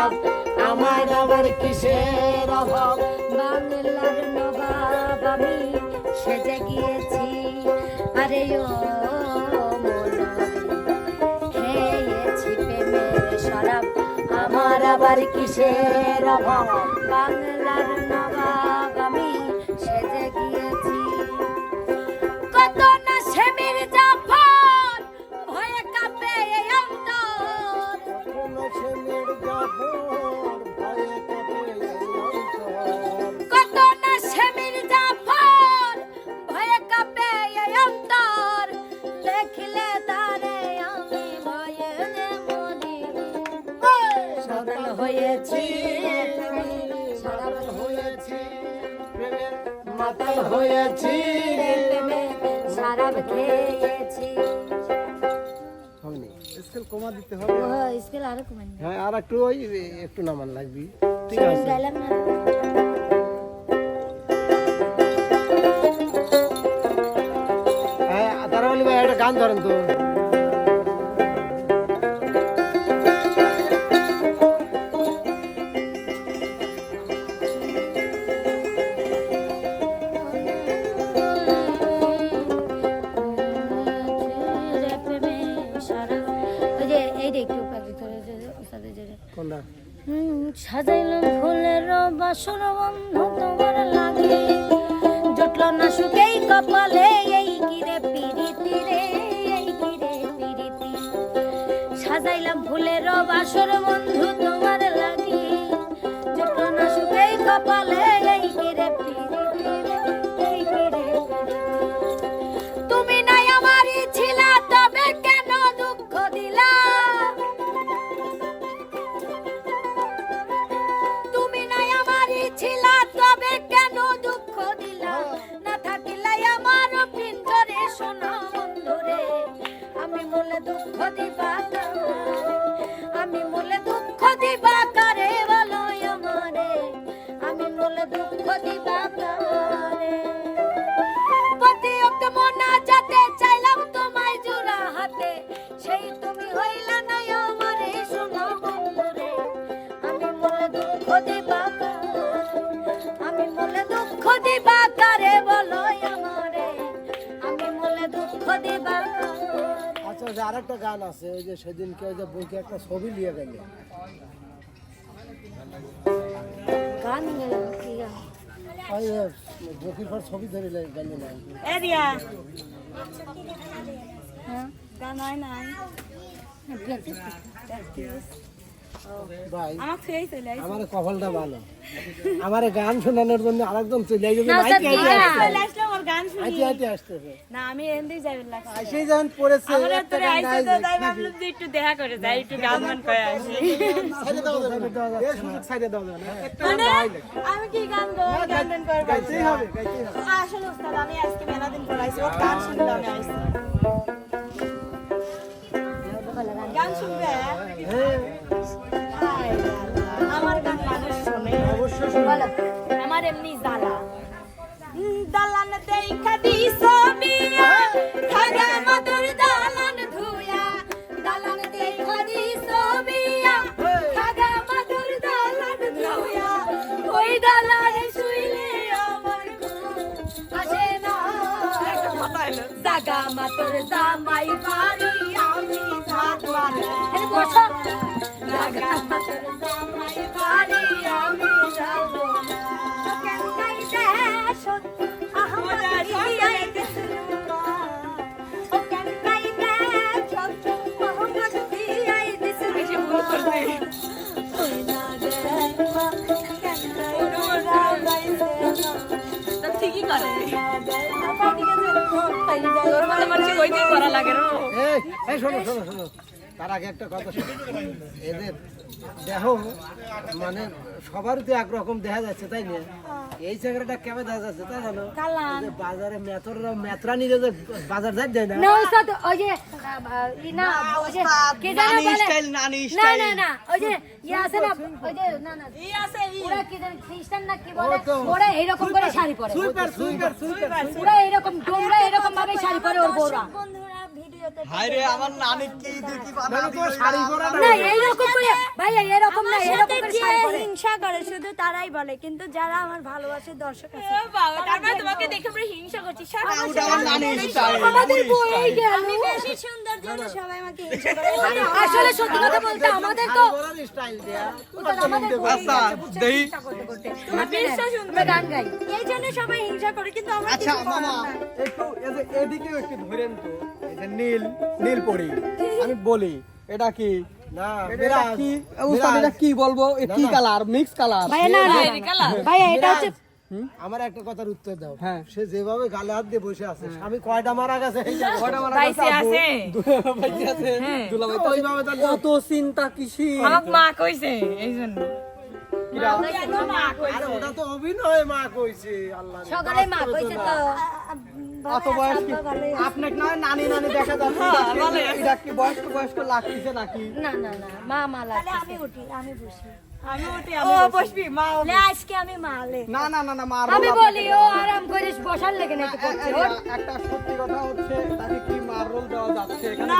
শরাব আমার আবার কিসের অভাব? বাংলার নবাব আমি সেজে গিয়েছি। আরে ও খেয়েছি প্রেমের শরাব, আমার আবার কিসের অভাব? বাংলার মাতাল হয়েছি শরাব খেয়েছি। স্কেল কমা দিতে হবে। ও স্কেল আরও কমান হ্যাঁ আর একটু ওই একটু নামান লাগবি। ঠিক আছে। না। হ্যাঁ তারা বলি ভাই একটা গান ধরেন তো। সাজাইলাম ফুলের বাসর বন্ধ তোমার লাগে। জুটল না সুখেই কপালে, এই গিরে পিরিতি রে, এই গিরে পিরিতি। সাজাইলাম ফুলের বাসর বন্ধু তোমার লাগে। জুটল না সুখেই কপালে, এই গিরে পিরিতি আমি দুঃখ দিবা আমি বলে দুঃখ দিবা কারে বলো আমারে। আমি বলে দুঃখ দিবা কারে প্রতিয়ত মনা যাতে চাইলাম তোমায় জোড়া হাতে, সেই তুমি হইলা না আমারে, শোনো বন্ধুরে। আমি বলে দুঃখ দিবা আচ্ছা যে আরেকটা গান আছে ওই যে সেদিনকে ওই যে বইকে একটা ছবি নিয়ে গেল। গান ওই যে বকির পর ছবি ধরে গেল না। এরিয়া গান হয় ভাই আমার আমার কপালটা ভালো। আমার গান শোনানোর জন্য আরেকজন চলে আসতেছে। না আমি এমনি পড়েছে একটা গান দেখা করে যাই একটু গান গান করে আসি। মানে। আমি কি গান গান গান করে হবে, আসলে উস্তাদ আমি আজকে মেলা দিন পর আইছি গান শুনতে আমি আইছি গান শুনবে? বলো আমার এমনি জ্বালা। দালান দেখা দিছ বিয়া খাগা মধুর দালান ধুয়া। দালান দেখা দিছ বিয়া খাগা মধুর দালান ধুয়া। ওই দালানে শুইলে আমার আসে না। জাগা মাতর জামাই বাড়ি আমি থাকবার জাগা মাতর জামাই বাড়ি আমি এই শোনো, শোনো, শোনো। তার আগে একটা কথা এদের দেহ মানে সবারই তো একরকম দেখা যাচ্ছে তাই না? এই চেহারাটা কেমন দেখা যাচ্ছে তাই জানো? বাজারে মেথররা মেথরানিরা যে বাজার যাই দেয় না? না ওস্তাদ ওই যে না ওই যে কে জানে বলে স্টাইল নানি স্টাইল। না না ওই যে আছে না ওই যে না না ওরা কি জানে খ্রিস্টান না কি বলে ওরা এরকম করে শাড়ি পরে। Sweeper sweeper sweeper. ওরা এরকম ভাবে শাড়ি পরে ওর বউরা। বন্ধুরা ভিডিওতে হায় রে আমার নানি কি দেখি মানে শাড়ি পরা না? এইরকম করে ভাই এরকম না এরকম করে শাড়ি পরে। হিংসা করে শুধু তারাই বলে কিন্তু যারা আমার ভালোবাসে দর্শক আছে তারপরে তোমাকে দেখে আমরা হিংসা করছি। আমার নানি আমাদের বউ এই গেল আমি বেশি সুন্দর জন্য সবাই আমাকে হিংসা করে। আসলে সত্যি কথা বলতে আমাদের তো স্টাইল দেয়া। আমাদের আচ্ছা, দেই। করতে করতে। আমরা গান গাই। এই জন্য সবাই হিংসা করে কিন্তু আমার আচ্ছা মামা একটু এই যে এদিকেও একটু ধরেন তো যে নীল নীল পরি। আমি বলি এটা কি? এটা এটা কি? উস্তাদ এটা কি বলব? কি কালার? Mix colour. ভাইয়া না না। ভাইয়া এটা হচ্ছে আমার একটা কথার উত্তর দাও। হ্যাঁ। সে যেভাবে গালে হাত দিয়ে বসে আছে আমি কয়টা মারা গেছে? কয়টা মারা বাইসে আছে। দুলাভাই তো ওইভাবে তার কত চিন্তা কিসি আমাকে মা কইছে এই জন্য। আরে ওটা তো অভিনয় মা কইছে আল্লাহ। সকালে মা কইছে তো অত বয়স কি? আপনাকে না নানি নানি দেখা যাচ্ছে। এটা কি বয়স্ক বয়স্ক লাগতেছে নাকি? না না না মা মা আমি উঠি আমি বসি। ও বসবি মা লে আজকে আমি মালে না না না না মার আমি বলি ও আরাম করিস বসার লেগে নাকি একটা সত্যি কথা হচ্ছে তাকে কি রোল দেওয়া যাচ্ছে এখানে।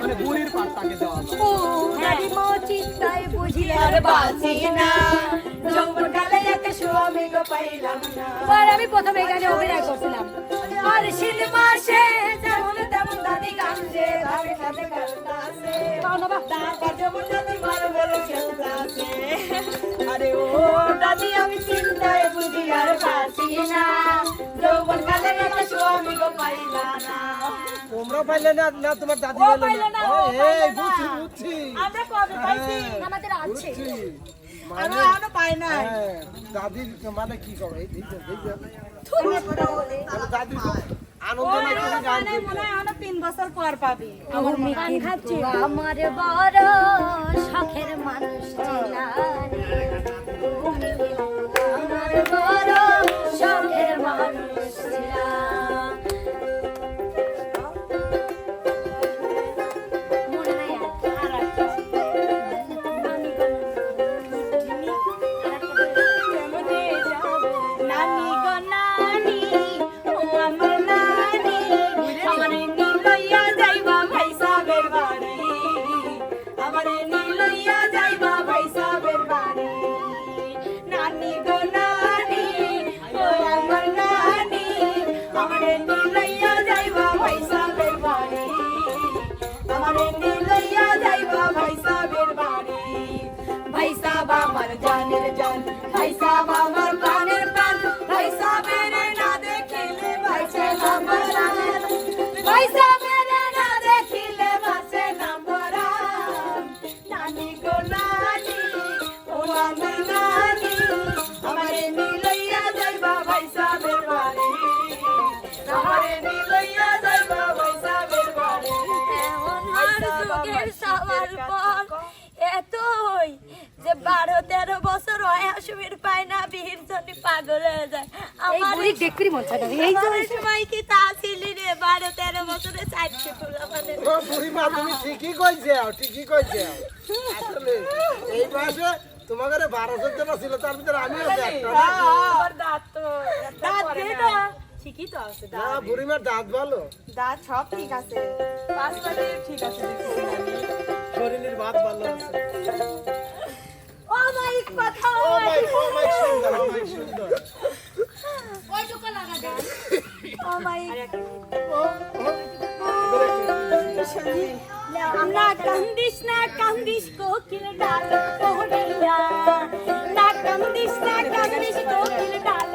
মানে গুড়ির পাট দেওয়া ও দাদি মো চিন্তায় বুঝি আর বাঁচি না। যৌবন কালে স্বামী গো পাইলাম না। আমি প্রথমে এখানে অভিনয় করছিলাম। আর শীত মাসে যেমন কান্দে পাও না বা দাদা যেমন দাদি মার বলে খেলতাছে। আরে ও দাদি আমি চিন্তায় বুঝি আর বাঁচি না। যৌবন কালে একটা স্বামী গো পাইলাম না। তোমরা পাইলে না না তোমার দাদি পাইলে না এই বুঝছি বুঝছি। আমরা কবে পাইছি? আমাদের আছে। আমরা মানে এখনও পাই না হ্যাঁ, দাদির মানে কি করে এই দেখো দেখো মানে আমার আমার বড় শখের মানুষ আমার বড় শখের মানুষ ভাই সাব আমার জানের জান তেরো বছর হয় আসমির পায় না বীর জন্য পাগল হয়ে যায়। আমার দেখবি মন এই সময় কি তা ছিলি রে? বারো তেরো বছরে চারটে তোলা মানে ও বুড়িমা তুমি ঠিকই কইছে ঠিকই কইছে। আসলে এই বয়সে তোমাদের বারো চোদ্দ না ছিল তার ভিতরে আমিও দাঁত তো দাঁত দিয়ে দাও। ঠিকই তো আছে না বুড়িমার দাঁত ভালো। দাঁত সব ঠিক আছে। ঠিক আছে শরীরের ভাত ভালো আছে। মাই কথা ও মাই সুন্দর মাই সুন্দর। ওইটুকু লাগা দেন। মাই আমরা কান্দিস না কান্দিস কোকিল ডাল পড়িয়া না কান্দিস না কান্দিস কোকিল ডাল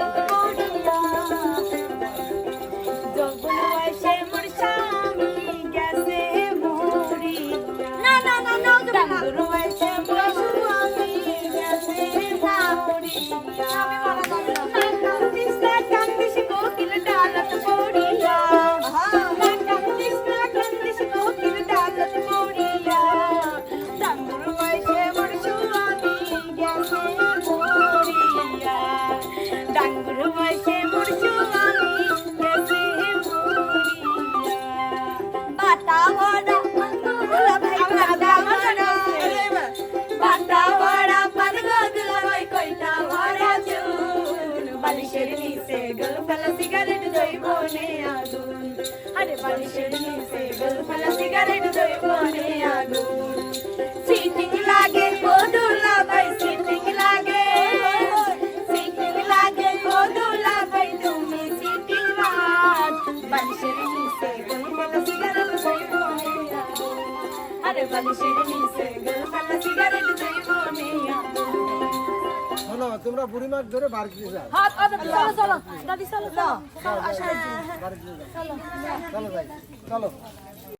আরে বালিশের নিচে গোলফালা সিগারেট জয় মনে শোনো তোমরা বুড়ি মাছ ধরে বার দিয়ে যাও হাত চলো চলো দাদি চলো চলো দিয়ে চলো ভাই চলো